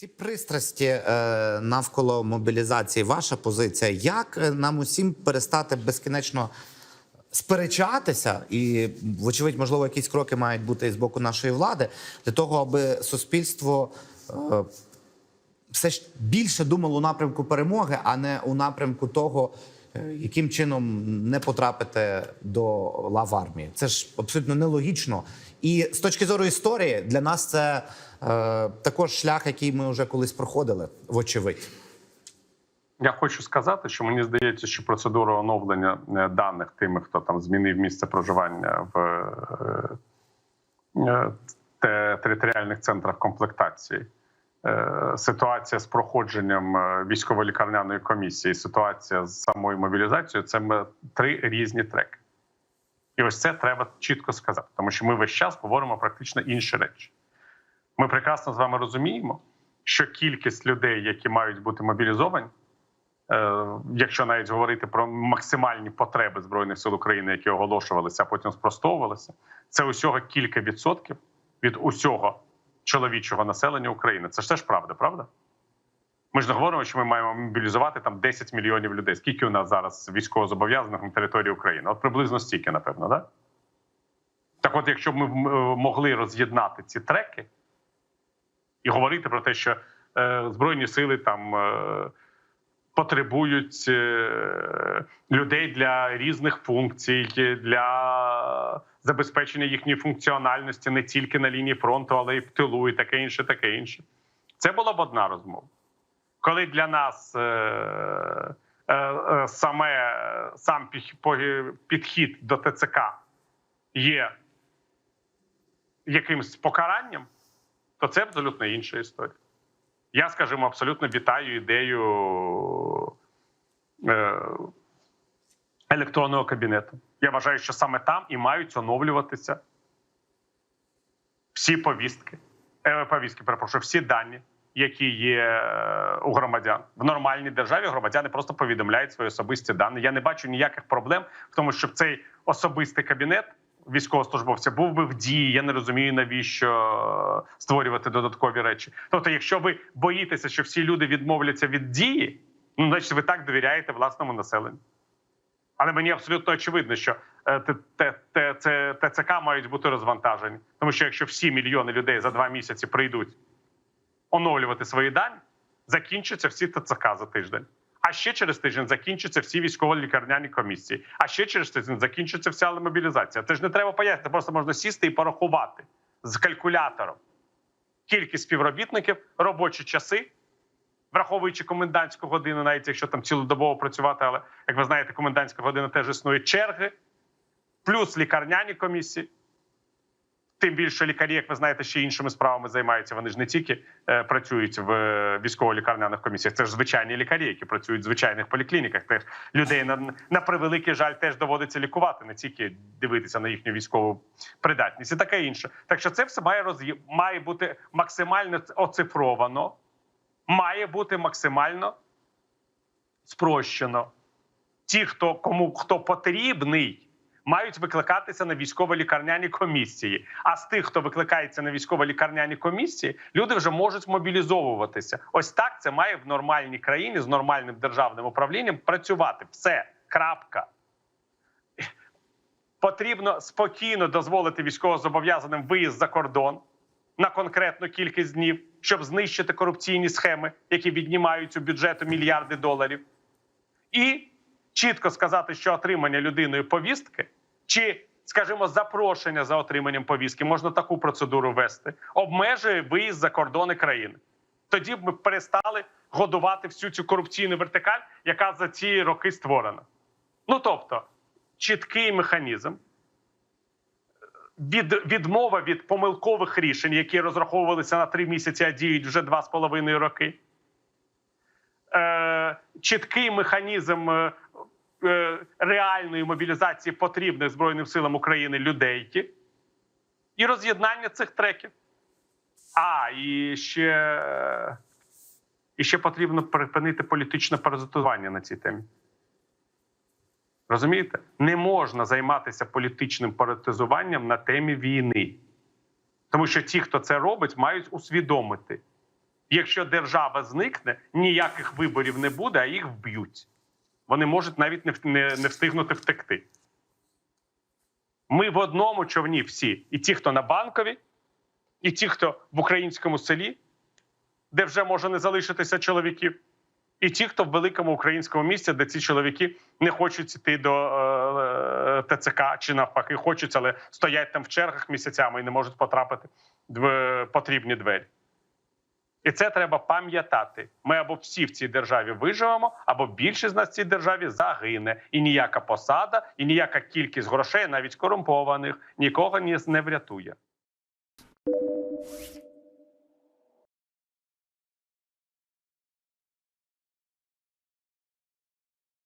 Ці пристрасті е, навколо мобілізації, ваша позиція, як е, нам усім перестати безкінечно сперечатися, і, вочевидь, можливо, якісь кроки мають бути і з боку нашої влади для того, аби суспільство е, все ж більше думало у напрямку перемоги, а не у напрямку того, яким чином не потрапити до лав армії. Це ж абсолютно нелогічно. І з точки зору історії, для нас це е, також шлях, який ми вже колись проходили, вочевидь. Я хочу сказати, що мені здається, що процедура оновлення е, даних тими, хто там змінив місце проживання в е, е, територіальних центрах комплектації, е, ситуація з проходженням е, військово-лікарняної комісії, ситуація з самою мобілізацією це три різні треки. І ось це треба чітко сказати, тому що ми весь час говоримо практично інші речі. Ми прекрасно з вами розуміємо, що кількість людей, які мають бути мобілізовані, Е, якщо навіть говорити про максимальні потреби збройних сил України, які оголошувалися, а потім спростовувалися, це усього кілька відсотків від усього чоловічого населення України. Це ж теж правда, правда? Ми ж не говоримо, що ми маємо мобілізувати там 10 мільйонів людей. Скільки у нас зараз військовозобов'язаних на території України? От приблизно стільки, напевно, да? Так, от, якщо б ми могли роз'єднати ці треки і говорити про те, що е, збройні сили там. Е, потребують е, людей для різних функцій, для забезпечення їхньої функціональності не тільки на лінії фронту, але й в тилу, і таке інше, таке інше. Це була б одна розмова. Коли для нас е, е, саме сам підхід до ТЦК є якимсь покаранням, то це абсолютно інша історія. Я, скажімо, абсолютно вітаю ідею електронного кабінету. Я вважаю, що саме там і мають оновлюватися всі повістки, е, повістки, перепрошую, всі дані, які є е, у громадян. В нормальній державі громадяни просто повідомляють свої особисті дані. Я не бачу ніяких проблем в тому, щоб цей особистий кабінет військовослужбовця був би в дії. Я не розумію, навіщо е, створювати додаткові речі. Тобто, якщо ви боїтеся, що всі люди відмовляться від дії, ну значить ви так довіряєте власному населенню. Але мені абсолютно очевидно, що е, ТЦК мають бути розвантажені. Тому що якщо всі мільйони людей за два місяці прийдуть оновлювати свої дані, закінчаться всі ТЦК за тиждень. А ще через тиждень закінчаться всі військово-лікарняні комісії. А ще через тиждень закінчиться вся мобілізація. Це ж не треба пояснити, просто можна сісти і порахувати з калькулятором кількість співробітників, робочі часи, враховуючи комендантську годину, навіть якщо там цілодобово працювати, але як ви знаєте, комендантська година теж існує черги, плюс лікарняні комісії. Тим більше лікарі, як ви знаєте, ще іншими справами займаються. Вони ж не тільки е, працюють в е, військово-лікарняних комісіях, це ж звичайні лікарі, які працюють в звичайних поліклініках. Теж людей на, на превеликий жаль теж доводиться лікувати, не тільки дивитися на їхню військову придатність і таке інше. Так що це все має роз'є... має бути максимально оцифровано, має бути максимально спрощено. Ті, хто кому хто потрібний, мають викликатися на військово-лікарняні комісії. А з тих, хто викликається на військово-лікарняні комісії, люди вже можуть мобілізовуватися. Ось так це має в нормальній країні з нормальним державним управлінням працювати. Все, крапка. Потрібно спокійно дозволити військовозобов'язаним виїзд за кордон на конкретну кількість днів, щоб знищити корупційні схеми, які віднімають у бюджету мільярди доларів, і чітко сказати, що отримання людиною повістки чи, скажімо, запрошення за отриманням повістки можна таку процедуру вести, обмежує виїзд за кордони країни. Тоді б ми перестали годувати всю цю корупційну вертикаль, яка за ці роки створена. Ну тобто, чіткий механізм. Від відмова від помилкових рішень, які розраховувалися на три місяці, а діють вже два з половиною роки. Е, чіткий механізм е, е, реальної мобілізації потрібних Збройним силам України людей і роз'єднання цих треків. А, і ще, і ще потрібно припинити політичне паразитування на цій темі. Розумієте? Не можна займатися політичним паразитизуванням на темі війни. Тому що ті, хто це робить, мають усвідомити, Якщо держава зникне, ніяких виборів не буде, а їх вб'ють. Вони можуть навіть не, не, не встигнути втекти. Ми в одному човні всі: і ті, хто на банковій, і ті, хто в українському селі, де вже може не залишитися чоловіків, і ті, хто в великому українському місті, де ці чоловіки не хочуть йти до е, ТЦК чи навпаки, хочуть, але стоять там в чергах місяцями і не можуть потрапити в е, потрібні двері. І це треба пам'ятати. Ми або всі в цій державі виживемо, або більшість з нас в цій державі загине. І ніяка посада, і ніяка кількість грошей, навіть корумпованих, нікого не врятує.